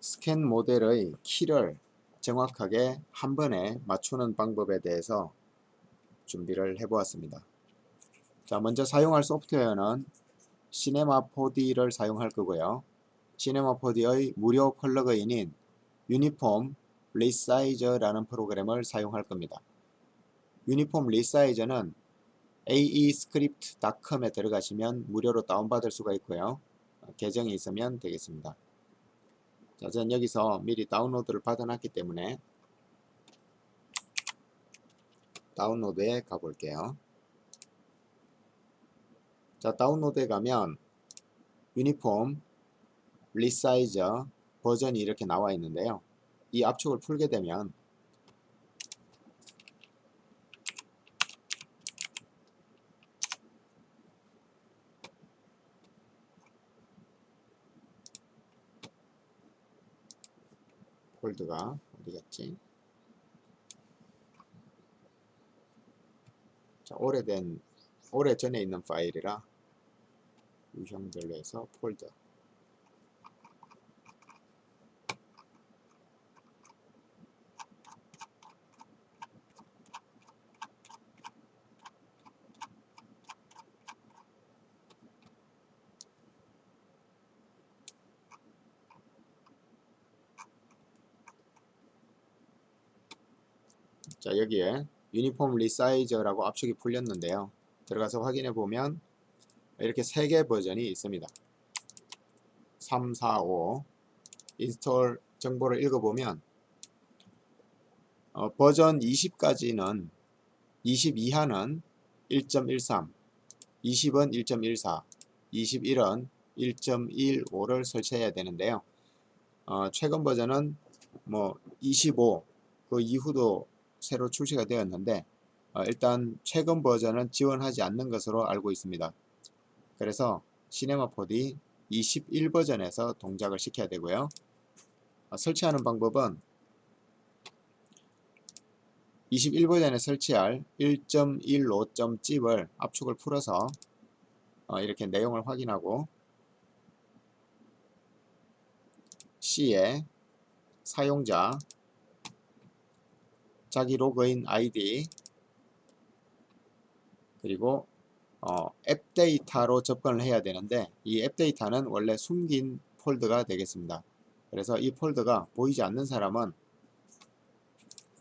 스캔 모델의 키를 정확하게 한 번에 맞추는 방법에 대해서 준비를 해 보았습니다. 자, 먼저 사용할 소프트웨어는 시네마 4D를 사용할 거고요. 시네마 4D의 무료 플러그인인 유니폼 리사이저라는 프로그램을 사용할 겁니다. 유니폼 리사이저는 aescript.com에 들어가시면 무료로 다운받을 수가 있고요. 계정이 있으면 되겠습니다. 자, 전 여기서 미리 다운로드를 받아놨기 때문에 다운로드에 가볼게요. 자, 다운로드에 가면 유니폼 리사이저 버전이 이렇게 나와 있는데요. 이 압축을 풀게 되면 폴드가 어디 갔지? 자, 오래된 오래 전에 있는 파일이라 유형별로 해서 폴더 자 여기에 유니폼 리사이저라고 압축이 풀렸는데요. 들어가서 확인해 보면 이렇게 세 개 버전이 있습니다. 3, 4, 5 인스톨 정보를 읽어보면 어, 버전 20까지는 20 이하는 1.13 20은 1.14 21은 1.15를 설치해야 되는데요. 어, 최근 버전은 뭐 25 그 이후도 새로 출시가 되었는데 어, 일단 최근 버전은 지원하지 않는 것으로 알고 있습니다. 그래서 시네마 4D 21 버전에서 동작을 시켜야 되고요. 어, 설치하는 방법은 21 버전에 설치할 1.15.zip을 압축을 풀어서 어, 이렇게 내용을 확인하고 C에 사용자 자기 로그인 아이디 그리고 어, 앱 데이터로 접근을 해야 되는데 이 앱 데이터는 원래 숨긴 폴더가 되겠습니다. 그래서 이 폴더가 보이지 않는 사람은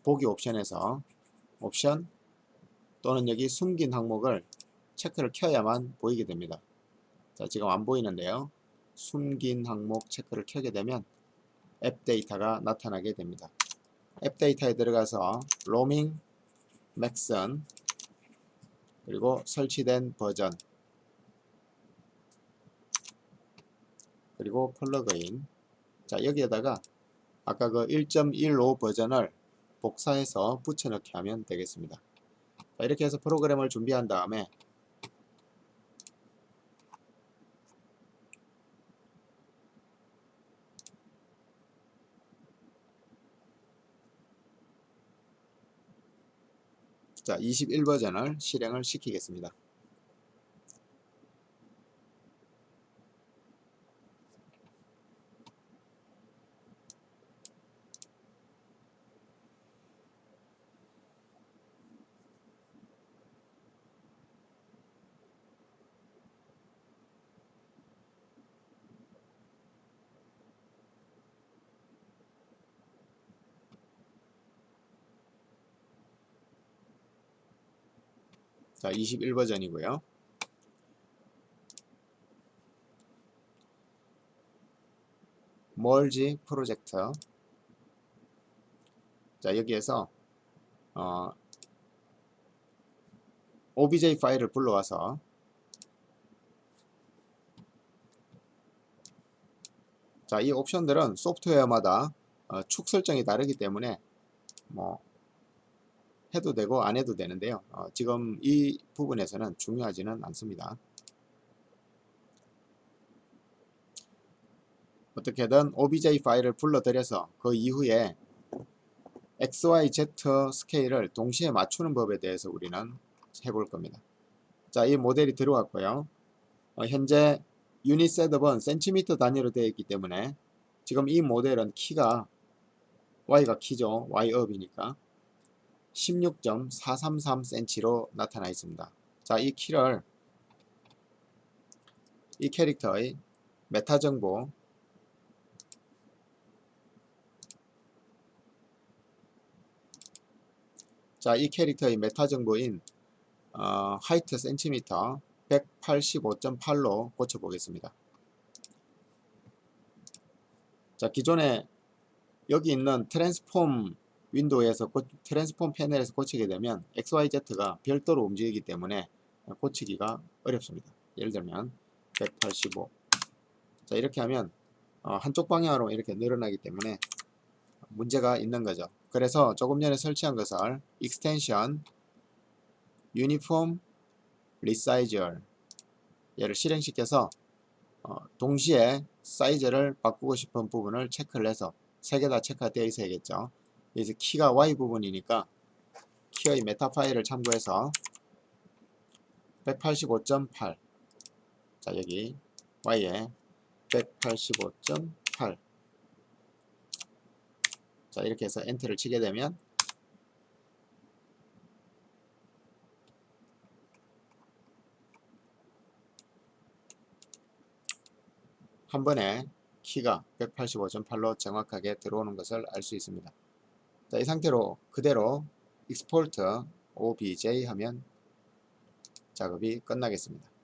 보기 옵션에서 옵션 또는 여기 숨긴 항목을 체크를 켜야만 보이게 됩니다. 자 지금 안 보이는데요. 숨긴 항목 체크를 켜게 되면 앱 데이터가 나타나게 됩니다. 앱 데이터에 들어가서 로밍, 맥슨 그리고 설치된 버전 그리고 플러그인 자 여기에다가 아까 그 1.15 버전을 복사해서 붙여넣기 하면 되겠습니다. 자, 이렇게 해서 프로그램을 준비한 다음에 자, 21 버전을 실행을 시키겠습니다. 자, 21 버전이고요. 멀지 프로젝트 자 여기에서 어, obj 파일을 불러와서 자이 옵션들은 소프트웨어마다 어, 축 설정이 다르기 때문에 뭐 해도 되고 안 해도 되는데요. 어, 지금 이 부분에서는 중요하지는 않습니다. 어떻게든 obj 파일을 불러들여서 그 이후에 xyz 스케일을 동시에 맞추는 법에 대해서 우리는 해볼 겁니다. 자, 이 모델이 들어왔고요. 어, 현재 유닛 셋업은 센티미터 단위로 되어 있기 때문에 지금 이 모델은 키가 Y가 키죠. Y업이니까 16.433cm로 나타나 있습니다. 자, 이 키를 이 캐릭터의 메타 정보 자, 이 캐릭터의 메타 정보인 어, 하이트 센티미터 185.8로 고쳐 보겠습니다. 자, 기존에 여기 있는 트랜스폼 윈도우에서 고, 트랜스폼 패널에서 고치게 되면 XYZ가 별도로 움직이기 때문에 고치기가 어렵습니다. 예를 들면 185. 자, 이렇게 하면 어, 한쪽 방향으로 이렇게 늘어나기 때문에 문제가 있는 거죠. 그래서 조금 전에 설치한 것을 extension uniform resizer 얘를 실행시켜서 어, 동시에 사이즈를 바꾸고 싶은 부분을 체크를 해서 세 개 다 체크가 되어 있어야겠죠. 이제 키가 Y 부분이니까 키의 메타 파일을 참고해서 185.8 자 여기 Y에 185.8 자 이렇게 해서 엔터를 치게 되면 한 번에 키가 185.8로 정확하게 들어오는 것을 알 수 있습니다. 자, 이 상태로 그대로 export obj 하면 작업이 끝나겠습니다.